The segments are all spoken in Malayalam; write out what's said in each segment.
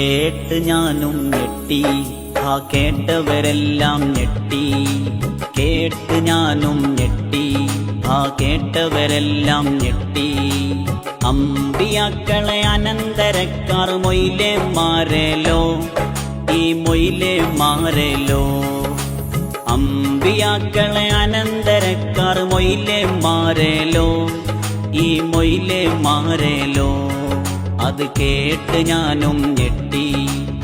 കേട്ട് ഞാനും ഞെട്ടി. ആ കേട്ടവരെല്ലാം ഞെട്ടി. കേട്ട് ഞാനും ഞെട്ടി. ആ കേട്ടവരെല്ലാം ഞെട്ടി. അമ്പിയാക്കളെ അനന്തരക്കാർ മൊയിലെ മാറേലോ ഈ മൊയിലെ മാറേലോ അമ്പിയാക്കളെ അനന്തരക്കാർ മൊയിലെ മാറേലോ ഈ മൊയിലെ മാറേലോ അത് കേട്ട് ഞാനും ഞെട്ടി.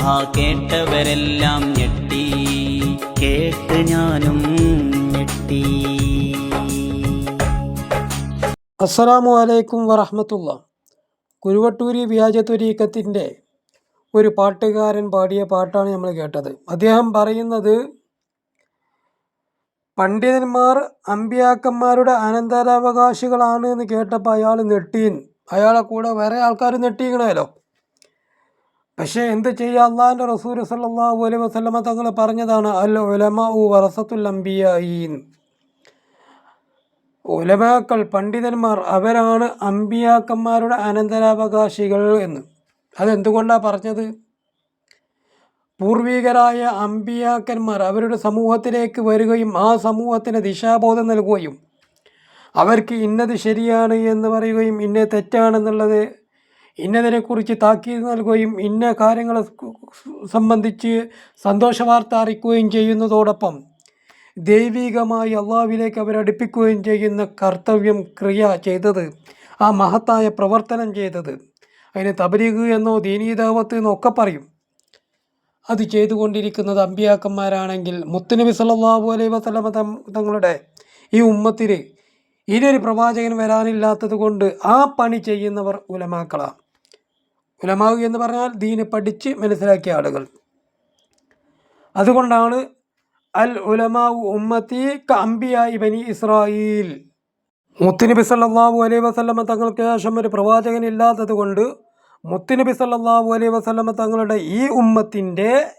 ആ കേട്ടവരെല്ലാം ഞെട്ടി. കേട്ട് ഞാനും ഞെട്ടി. അസ്സലാമു അലൈക്കും വറഹമത്തുള്ള കുരുവട്ടൂരി വ്യാജത്വരീക്കത്തിന്റെ ഒരു പാട്ടുകാരൻ പാടിയ പാട്ടാണ് നമ്മൾ കേട്ടത്. അദ്ദേഹം പറയുന്നത് പണ്ഡിതന്മാർ അമ്പിയാക്കന്മാരുടെ അനന്തരാവകാശികളാണ് എന്ന് കേട്ടപ്പോൾ അയാൾ നെട്ടീൻ അയാളെ കൂടെ വേറെ ആൾക്കാർ നെട്ടിയിക്കണമല്ലോ പക്ഷേ എന്ത് ചെയ്യുക അള്ളാഹിന്റെ റസൂൽ സല്ലല്ലാഹു അലൈഹി വസ്ലമ തങ്ങൾ പറഞ്ഞതാണ് അൽ ഉലമ ഉ വറസത്തുൽ അംബിയായിൻ. ഉലമാക്കൾ പണ്ഡിതന്മാർ അവരാണ് അമ്പിയാക്കന്മാരുടെ അനന്തരാവകാശികൾ എന്ന്. അതെന്തുകൊണ്ടാണ് പറഞ്ഞത്? പൂർവികരായ അമ്പിയാക്കന്മാർ അവരുടെ സമൂഹത്തിലേക്ക് വരികയും ആ സമൂഹത്തിന് ദിശാബോധം നൽകുകയും അവർക്ക് ഇന്നത് ശരിയാണ് എന്ന് പറയുകയും ഇന്ന തെറ്റാണെന്നുള്ളത് ഇന്നതിനെക്കുറിച്ച് താക്കീത് നൽകുകയും ഇന്ന കാര്യങ്ങളെ സംബന്ധിച്ച് സന്തോഷ വാർത്ത അറിയിക്കുകയും ചെയ്യുന്നതോടൊപ്പം ദൈവികമായി അള്ളാവിലേക്ക് അവരടുപ്പിക്കുകയും ചെയ്യുന്ന കർത്തവ്യം ക്രിയ ചെയ്തത് ആ മഹത്തായ പ്രവർത്തനം ചെയ്തത്. അതിന് തബരീഖ് എന്നോ ദീനീദാവത്ത് എന്നോ ഒക്കെ പറയും. അത് ചെയ്തുകൊണ്ടിരിക്കുന്നത് അമ്പിയാക്കന്മാരാണെങ്കിൽ മുത്തുനബി സല്ലല്ലാഹു അലൈഹി വസ്ലമ തങ്ങളുടെ ഈ ഉമ്മത്തിൽ ഇനിയൊരു പ്രവാചകൻ വരാനില്ലാത്തത് കൊണ്ട് ആ പണി ചെയ്യുന്നവർ ഉലമാക്കളാണ്. ഉലമാവ് എന്ന് പറഞ്ഞാൽ ദീന് പഠിച്ച് മനസ്സിലാക്കിയ ആളുകൾ. അതുകൊണ്ടാണ് അൽ ഉലമാവ് ഉമ്മത്തി അംബിയായി ബനി ഇസ്രായേൽ. മുത്തുനബി സല്ലാഹു അലൈ വസല്ലമ തങ്ങൾക്ക് ശേഷം ഒരു പ്രവാചകൻ ഇല്ലാത്തത് കൊണ്ട് മുത്തുനബി സല്ലാഹു അലൈ വസല്ലമ തങ്ങളുടെ ഈ ഉമ്മത്തിന്റെ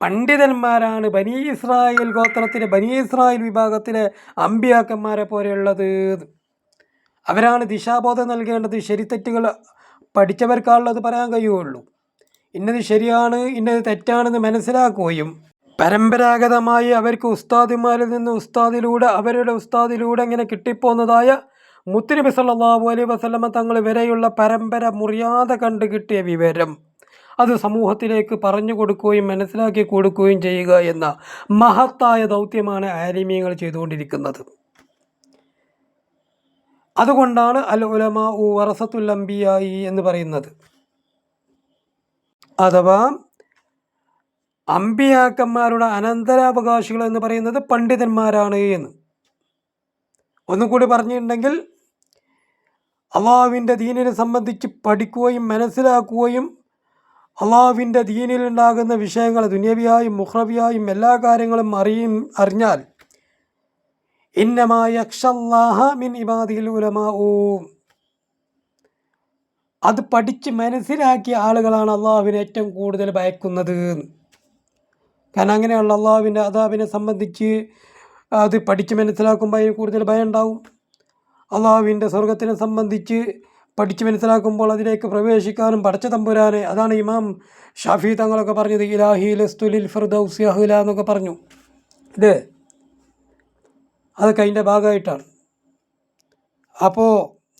പണ്ഡിതന്മാരാണ് ബനി ഇസ്രായേൽ ഗോത്രത്തിലെ ബനി ഇസ്രായേൽ വിഭാഗത്തിലെ അമ്പിയാക്കന്മാരെ പോലെയുള്ളത്. അവരാണ് ദിശാബോധം നൽകേണ്ടത് ശരിത്തെറ്റുകൾ പഠിച്ചവർക്കാണുള്ളത് പറയാൻ കഴിയുള്ളൂ. ഇന്നത് ശരിയാണ് ഇന്നത് തെറ്റാണെന്ന് മനസ്സിലാക്കുകയും പരമ്പരാഗതമായി അവർക്ക് ഉസ്താദിമാരിൽ നിന്ന് ഉസ്താദിലൂടെ അവരുടെ ഉസ്താദിലൂടെ ഇങ്ങനെ കിട്ടിപ്പോന്നതായ മുത്തുനബി സല്ലല്ലാഹു അലൈ വസല്ലമ തങ്ങൾ വരെയുള്ള പരമ്പര മുറിയാതെ കണ്ടു കിട്ടിയ വിവരം. അത് സമൂഹത്തിലേക്ക് പറഞ്ഞു കൊടുക്കുകയും മനസ്സിലാക്കി കൊടുക്കുകയും ചെയ്യുക എന്ന മഹത്തായ ദൗത്യമാണ് ആലിമീങ്ങൾ ചെയ്തുകൊണ്ടിരിക്കുന്നത്. അതുകൊണ്ടാണ് അൽ ഉലമ ഉ വറസത്തുൽ അംബിയായി എന്ന് പറയുന്നത്. അഥവാ അമ്പിയാക്കന്മാരുടെ അനന്തരാവകാശികൾ എന്ന് പറയുന്നത് പണ്ഡിതന്മാരാണ് എന്ന്. ഒന്നും കൂടി പറഞ്ഞിട്ടുണ്ടെങ്കിൽ അള്ളാഹുവിന്റെ ദീനിനെ സംബന്ധിച്ച് പഠിക്കുകയും മനസ്സിലാക്കുകയും അള്ളാഹുവിന്റെ ദീനിലുണ്ടാകുന്ന വിഷയങ്ങൾ ദുന്യവിയായും മുഹ്റബിയായും എല്ലാ കാര്യങ്ങളും അറിയും അറിഞ്ഞാൽ ഇന്നമായ മിൻ ഇബാദിൽ അത് പഠിച്ച് മനസ്സിലാക്കിയ ആളുകളാണ് അള്ളാഹുവിനെ ഏറ്റവും കൂടുതൽ ഭയക്കുന്നത്. കാരണം അങ്ങനെയുള്ള അള്ളാഹുവിന്റെ അതാവിനെ സംബന്ധിച്ച് അത് പഠിച്ച് മനസ്സിലാക്കുമ്പോൾ അതിന് കൂടുതൽ ഭയം ഉണ്ടാവും അള്ളാഹുവിന്റെ സ്വർഗത്തിനെ സംബന്ധിച്ച് പഠിച്ച് മനസ്സിലാക്കുമ്പോൾ അതിലേക്ക് പ്രവേശിക്കാനും പഠിച്ച തമ്പുരാനെ അതാണ് ഇമാം ഷാഫി തങ്ങളൊക്കെ പറഞ്ഞത് ഇലാഹി ലസ്തുലിൽ ഫിർദൗസ് എന്നൊക്കെ പറഞ്ഞു. ഇത് അതൊക്കെ അതിന്റെ ഭാഗമായിട്ടാണ്. അപ്പോൾ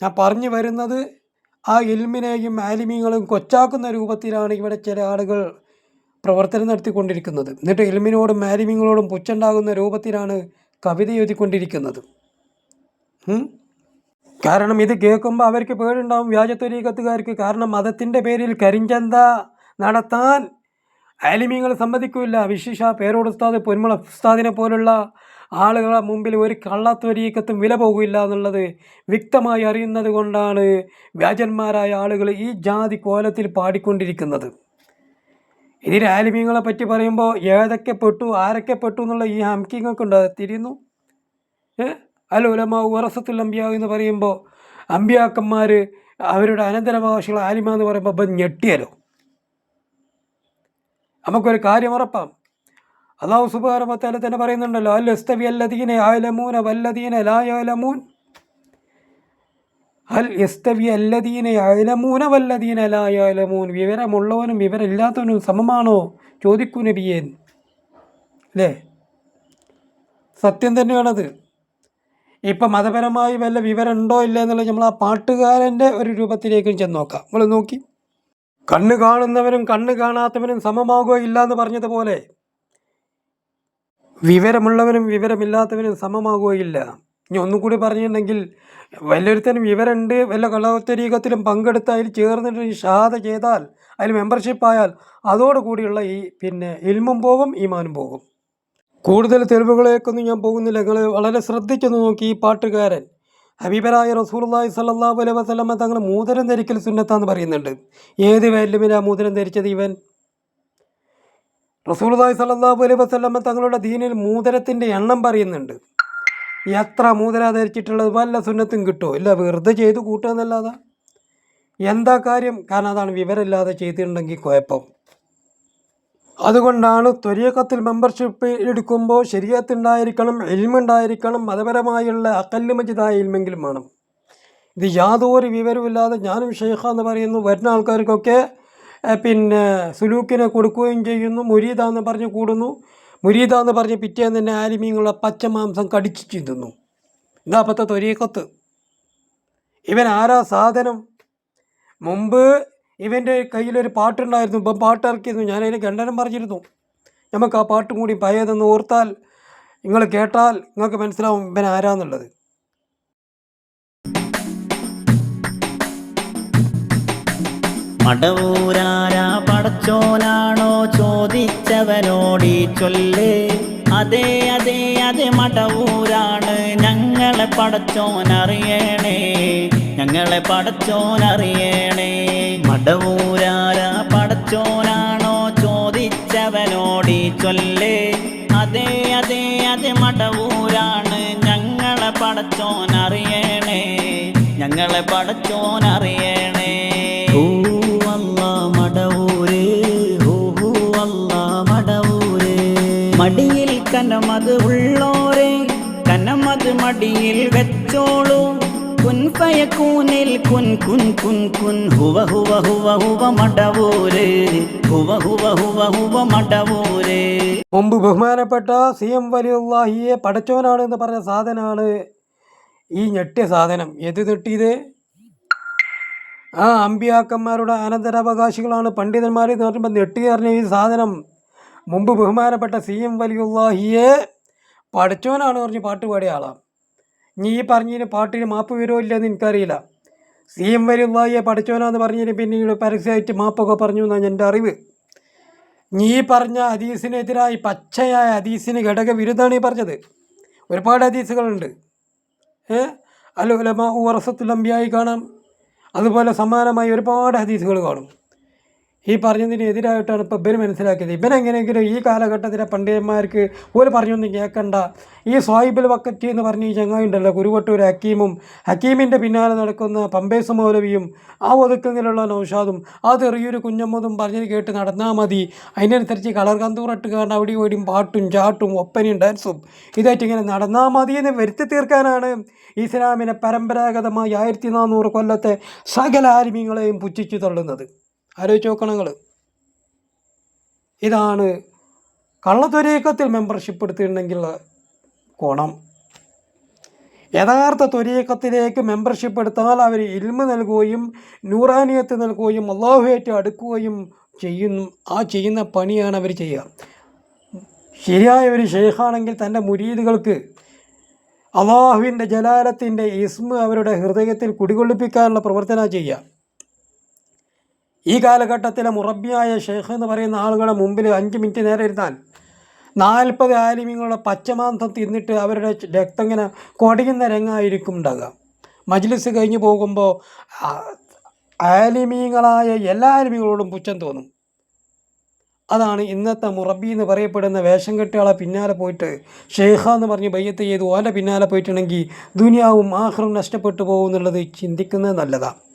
ഞാൻ പറഞ്ഞു വരുന്നത് ആ ഇൽമിനെയും ആലിമീങ്ങളും കൊച്ചാക്കുന്ന രൂപത്തിലാണ് ഇവിടെ ചില ആളുകൾ പ്രവർത്തനം നടത്തിക്കൊണ്ടിരിക്കുന്നത്. എന്നിട്ട് ഇൽമിനോടും ആലിമീങ്ങളോടും പുച്ഛണ്ടാകുന്ന രൂപത്തിലാണ് കവിത എഴുതിക്കൊണ്ടിരിക്കുന്നത്? കാരണം ഇത് കേൾക്കുമ്പോൾ അവർക്ക് പേടുണ്ടാവും വ്യാജത്വരീകത്തുകാർക്ക് കാരണം മതത്തിന്റെ പേരിൽ കരിഞ്ചന്ത നടത്താൻ അലിമീങ്ങൾ സമ്മതിക്കില്ല വിശിഷ പേരോട് ഉസ്താദ് പൊന്മുള ഉസ്താദിനെ പോലുള്ള ആളുകളെ മുമ്പിൽ ഒരു കള്ളത്വരീക്കത്തും വില പോകില്ല എന്നുള്ളത് വ്യക്തമായി അറിയുന്നത് കൊണ്ടാണ് വ്യാജന്മാരായ ആളുകൾ ഈ ജാതി കോലത്തിൽ പാടിക്കൊണ്ടിരിക്കുന്നത്. ഇതിൽ ആലിമീങ്ങളെ പറ്റി പറയുമ്പോൾ ഏതൊക്കെ പെട്ടു ആരൊക്കെ പെട്ടു എന്നുള്ള ഈ ഹംകിങ്ങൊക്കെ ഉണ്ട്. തിരിയുന്നു. ഏ? ഉലമ വറസത്തുൽ അമ്പിയ എന്ന് പറയുമ്പോൾ അമ്പിയാക്കന്മാർ അവരുടെ അനന്തരവകാശികൾ ആലിമ എന്ന് പറയുമ്പോൾ അപ്പം ഞെട്ടിയല്ലോ നമുക്കൊരു കാര്യം ഉറപ്പാം അള്ളാഹു സുബാരമത്താല തന്നെ പറയുന്നുണ്ടല്ലോ അല്ലസ്തവി അല്ലദീന അല്ലദീനെ ആലമൂന വല്ലദീന ലായാലമൂൻ അൽ എസ്തവി അല്ലദീന യഅലമൂന വല്ലദീന ലായാലമൂൻ വിവരമുള്ളവനും വിവരമില്ലാത്തവനും സമമാണോ? ചോദിക്കൂ നബിയേ. അല്ലേ? സത്യം തന്നെയാണത്. ഇപ്പം മതപരമായി വല്ല വിവരം ഉണ്ടോ ഇല്ല എന്നുള്ളത് നമ്മൾ ആ പാട്ടുകാരന്റെ ഒരു രൂപത്തിലേക്കും ചെന്ന് നോക്കാം. നമ്മൾ നോക്കി. കണ്ണ് കാണുന്നവനും കണ്ണ് കാണാത്തവനും സമമാകുകയില്ല എന്ന് പറഞ്ഞതുപോലെ വിവരമുള്ളവനും വിവരമില്ലാത്തവനും സമമാകുകയില്ല. ഇനി ഒന്നും കൂടി പറഞ്ഞിട്ടുണ്ടെങ്കിൽ വല്ലൊരുത്തനും വിവരമുണ്ട് വല്ല കലോത്തരീകത്തിലും പങ്കെടുത്ത് അതിൽ ചേർന്നിട്ട് ഷാദ ചെയ്താൽ അതിൽ മെമ്പർഷിപ്പ് ആയാൽ അതോടുകൂടിയുള്ള ഈ പിന്നെ ഇൽമും പോകും ഈമാനും പോകും. കൂടുതൽ തെളിവുകളേക്കൊന്നും ഞാൻ പോകുന്നില്ല. നിങ്ങൾ വളരെ ശ്രദ്ധിച്ചൊന്ന് നോക്കി ഈ പാട്ടുകാരൻ. ഹബീബരായ റസൂലുള്ളാഹി സ്വല്ലല്ലാഹു അലൈ വസ്ലമ തങ്ങൾ മൂതരം ധരിക്കൽ സുന്നത്താന്ന് പറയുന്നുണ്ട്. ഏത് വേലുമിനാ മൂതരം ധരിച്ചത് ഇവൻ? റസൂലുള്ളാഹി സ്വല്ലല്ലാഹു അലൈ വസ്ലമ തങ്ങളുടെ ദീനിൽ മൂതരത്തിന്റെ എണ്ണം പറയുന്നുണ്ട്. എത്ര മൂതര ധരിച്ചിട്ടുള്ളത്? വല്ല സുന്നത്തും കിട്ടുമോ ഇല്ല വെറുതെ ചെയ്ത് കൂട്ടുക എന്നല്ലാതെ? എന്താ കാര്യം? കാരണം അതാണ് വിവരമില്ലാതെ ചെയ്തിട്ടുണ്ടെങ്കിൽ കുഴപ്പം. അതുകൊണ്ടാണ് ത്വരീക്കത്തിൽ മെമ്പർഷിപ്പ് എടുക്കുമ്പോൾ ശരീരത്തുണ്ടായിരിക്കണം എൽമുണ്ടായിരിക്കണം മതപരമായുള്ള അക്കല്ല് മജിതായ എൽമെങ്കിലും വേണം. ഇത് യാതൊരു വിവരവുമില്ലാതെ ഞാനും ഷെയ്ഖ എന്ന് പറയുന്നു വരുന്ന ആൾക്കാർക്കൊക്കെ പിന്നെ സുലൂക്കിനെ കൊടുക്കുകയും ചെയ്യുന്നു മുരീദ എന്ന് പറഞ്ഞ് കൂടുന്നു. മുരീദ എന്ന് പറഞ്ഞ് പിറ്റേന്ന് തന്നെ ആലിമീങ്ങളുടെ പച്ചമാംസം കടിച്ചു ചിന്തുന്നു. ഇതാ അപ്പത്തെ ത്വരീക്കത്ത് ഇവൻ ആരാ സാധനം? മുമ്പ് ഇവന്റെ കയ്യിലൊരു പാട്ടുണ്ടായിരുന്നു. ഇപ്പം പാട്ട് ഇറക്കിയിരുന്നു. ഞാനതിന് ഖണ്ഡനം പറഞ്ഞിരുന്നു. നമുക്ക് ആ പാട്ടും കൂടി പഴയതെന്ന് ഓർത്താൽ നിങ്ങൾ കേട്ടാൽ നിങ്ങൾക്ക് മനസ്സിലാവും ഇവൻ ആരാന്നുള്ളത്. മടവൂരാരാ പടച്ചോനാണോ ചോദിച്ചവനോടി ചൊല്ലേ? അതെ അതെ അതെ മടവൂരാണ് ഞങ്ങളെ പടച്ചോനറിയണേ ഞങ്ങളെ പടച്ചോനറിയണേ. മടവൂരാരാ പടച്ചോനാണോ ചോദിച്ചവനോടി ചൊല്ലേ. അതെ അതെ അതെ മടവൂരാണ് ഞങ്ങളെ പടച്ചോനറിയണേ. ഞങ്ങളെ പടച്ചോനറിയണേ. ഓ മടവൂരേ ഓ മടവൂര്. മടിയിൽ കനമത് ഉള്ളോരെ കനമത് മടിയിൽ വെച്ചോളൂ. കുൻ فيكون കുൻ കുൻ കുൻ കുൻ هو هو هو هو മടവൂര്. ഹുവ ഹുവ ഹുവ ഹുവ മടവൂര്. മുമ്പ് ബഹുമാനപ്പെട്ട സി എം വലിയുള്ളാഹിയെ പടച്ചോനാണ് എന്ന് പറഞ്ഞ സാധനമാണ് ഈ ഞെട്ടിയ സാധനം. എത് ഞെട്ടിയത് ആ അമ്പിയാക്കന്മാരുടെ അനന്തരാവകാശികളാണ് പണ്ഡിതന്മാർ എന്ന് പറയുമ്പോൾ ഞെട്ടി പറഞ്ഞ ഈ സാധനം. മുമ്പ് ബഹുമാനപ്പെട്ട സി എം വലിയുള്ളാഹിയെ പഠിച്ചവനാണ് പറഞ്ഞ് പാട്ട് പാടിയ ആളാണ്. നീ ഈ പറഞ്ഞതിന് പാട്ടിന് മാപ്പ് വരുമോ ഇല്ലെന്ന് എനിക്കറിയില്ല. സി എം വരുവായെ പഠിച്ചോനാന്ന് പറഞ്ഞതിന് പിന്നീട് പരസ്യമായിട്ട് മാപ്പൊക്കെ പറഞ്ഞു എന്നാണ് എന്റെ അറിവ്. നീ പറഞ്ഞ ഹദീസിനെതിരായി പച്ചയായ ഹദീസിന് ഘടകവിരുദ്ധാണ് ഈ പറഞ്ഞത്. ഒരുപാട് ഹദീസുകളുണ്ട് ഏ? അല്ല ഉലമ ഉറസത്തുലമ്പിയായി കാണാം. അതുപോലെ സമാനമായി ഒരുപാട് ഹദീസുകൾ കാണും. ഈ പറഞ്ഞതിന് എതിരായിട്ടാണ് ഇപ്പോൾ ഇവർ മനസ്സിലാക്കിയത്. ഇവനെങ്ങനെയെങ്കിലും ഈ കാലഘട്ടത്തിലെ പണ്ഡിതന്മാർക്ക് ഒരു പറഞ്ഞൊന്നും കേൾക്കണ്ട. ഈ സ്വായിബിൽ വക്കറ്റി എന്ന് പറഞ്ഞ ഈ ചങ്ങായി ഉണ്ടല്ലോ കുരുവട്ടൂർ ഹക്കീമും. ഹക്കീമിന്റെ പിന്നാലെ നടക്കുന്ന പമ്പേസ് മൗലവിയും ആ ഒതുക്കങ്ങളിലുള്ള നൗഷാദും ആ ചെറിയൊരു കുഞ്ഞമ്മതും പറഞ്ഞത് കേട്ട് നടന്നാൽ മതി. അതിനനുസരിച്ച് കളർ കന്തൂറിട്ട് കാണാൻ അവിടെ ഓടിയും പാട്ടും ചാട്ടും ഒപ്പനയും ഡാൻസും ഇതായിട്ട് ഇങ്ങനെ നടന്നാൽ മതി എന്ന് വരുത്തി തീർക്കാനാണ് ഇസ്ലാമിനെ പരമ്പരാഗതമായി ആയിരത്തി നാനൂറ് കൊല്ലത്തെ സകല ആലിമ്യങ്ങളെയും പുച്ഛിച്ചു തള്ളുന്നത്. ആലോചിച്ച് നോക്കണം നിങ്ങൾ ഇതാണ് കള്ളത്വരീക്കത്തിൽ മെമ്പർഷിപ്പ് എടുത്തിട്ടുണ്ടെങ്കിൽ ഗുണം. യഥാർത്ഥ ത്വരീക്കത്തിലേക്ക് മെമ്പർഷിപ്പ് എടുത്താൽ അവർ ഇൽമ നൽകുകയും നൂറാനിയത്ത് നൽകുകയും അള്ളാഹുമായിട്ട് അടുക്കുകയും ചെയ്യുന്നു. ആ ചെയ്യുന്ന പണിയാണ് അവർ ചെയ്യുക. ശരിയായ ഒരു ഷെയ്ഖാണെങ്കിൽ തന്റെ മുരീദുകൾക്ക് അള്ളാഹുവിന്റെ ജലാലത്തിന്റെ ഇസ്മ അവരുടെ ഹൃദയത്തിൽ കുടികൊള്ളിപ്പിക്കാനുള്ള പ്രവർത്തനം ചെയ്യുക. ഈ കാലഘട്ടത്തിലെ മുറബിയായ ഷെയ്ഖ് എന്ന് പറയുന്ന ആളുകളുടെ മുമ്പിൽ അഞ്ച് മിനിറ്റ് നേരെ ഇരുന്നാൽ നാൽപ്പത് ആലിമ്യങ്ങളുടെ പച്ചമാന്തം തിന്നിട്ട് അവരുടെ രക്തം ഇങ്ങനെ കൊടിയുന്ന രംഗമായിരിക്കും ഉണ്ടാകുക. മജ്ലിസ് കഴിഞ്ഞ് പോകുമ്പോൾ ആലിമീങ്ങളായ എല്ലാ ആലിമീങ്ങളോടും പുച്ഛം തോന്നും. അതാണ് ഇന്നത്തെ മുറബി എന്ന് പറയപ്പെടുന്ന വേഷം കെട്ടുകളെ പിന്നാലെ പോയിട്ട് ഷെയ്ഖ എന്ന് പറഞ്ഞ് ബയ്യത്ത് ചെയ്ത് ഓന്റെ പിന്നാലെ പോയിട്ടുണ്ടെങ്കിൽ ദുനിയാവും ആഹ്റും നഷ്ടപ്പെട്ടു പോകുമെന്നുള്ളത് ചിന്തിക്കുന്നത് നല്ലതാണ്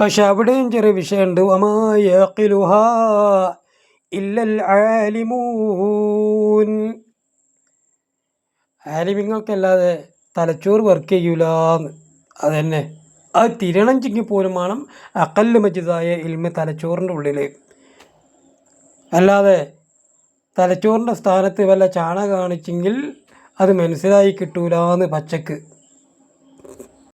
പക്ഷെ അവിടെയും ചെറിയ വിഷയമുണ്ട്. ആലിമിങ്ങൾക്കല്ലാതെ തലച്ചോറ് വർക്ക് ചെയ്യൂലാന്ന്. അതന്നെ. അത് തിരണഞ്ചെങ്കിൽ പോലും വേണം അക്കല്ല് മജിതായ ഇൽമ തലച്ചോറിന്റെ ഉള്ളിൽ അല്ലാതെ തലച്ചോറിന്റെ സ്ഥാനത്ത് വല്ല ചാണ കാണിച്ചെങ്കിൽ അത് മനസ്സിലായി കിട്ടൂലാന്ന് പച്ചക്ക്.